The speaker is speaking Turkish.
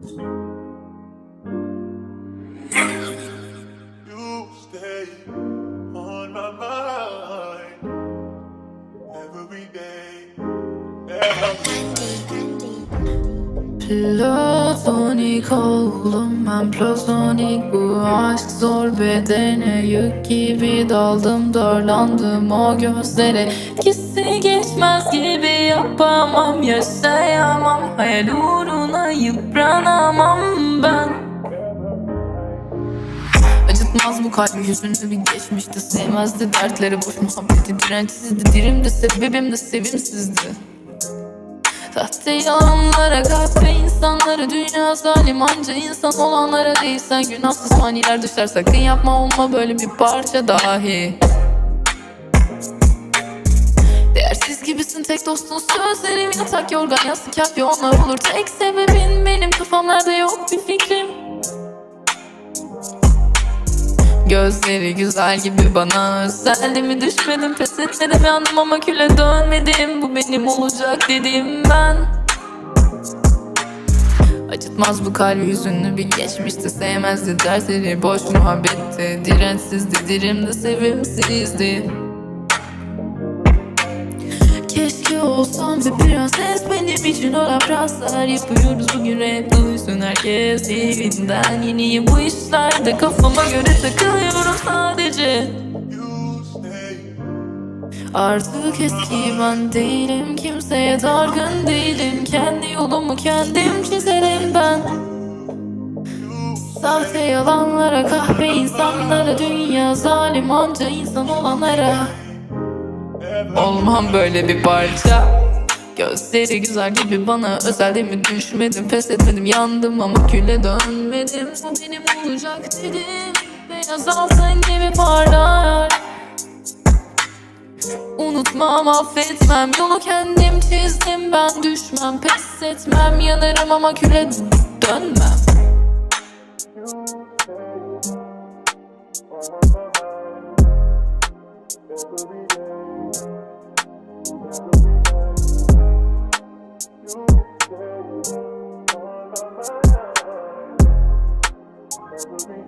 You stay on my mind every day. Every day. Platonik oldum ben platonik Bu aşk. Zor bedene yük gibi daldım Darlandım o gözlere. Kisi geçmez gibi yapamam Yaşayamam. Hayal uğruna yıpranamam ben. Acıtmaz bu kalbi yüzünü bir geçmişti. Sevmezdi dertleri boş muhabbeti Dirençsizdi dirimdi sebebim de sevimsizdi. Sahte yalanlara insanları Dünya zalim anca insan olanlara değil. Sen günahsız faniler düşler sakın yapma olma böyle bir parça dahi. Değersiz gibisin tek dostun sözlerim Yatak yorgan yastık yap onlar olur. Tek sebebin benim kafamlarda yok bir fikrim. Gözleri güzel gibi bana özeldi mi düşmedim pes etmedim yandım ama küle dönmedim. Bu benim olacak dedim ben Acıtmaz bu kalbi yüzünü. Bir geçmişti Sevmezdi dersleri. Boş muhabbetti Dirençsizdi dirimde sevimsizdi. Keşke olsam bir prenses. Benim için o prensler Yapıyoruz. Bugün rap duysun herkes evinden. Yeniyim bu işlerde. Kafama göre takılıyorum sadece. Artık eski ben değilim. Kimseye dargın değilim. Kendi yolumu kendim ben. Sahte yalanlara kahpe insanlara Dünya zalim anca insan olanlara. Olmam böyle bir parça. Gözleri güzel gibi bana özel mi? Düşmedim Pes etmedim yandım ama küle dönmedim. Bu benim olacak dedim. Beyaz altın gibi parlar Unutmam affetmem. Yolu kendim çizdim ben düşmem. Pes etmem yanarım ama küle dönmem. Every day.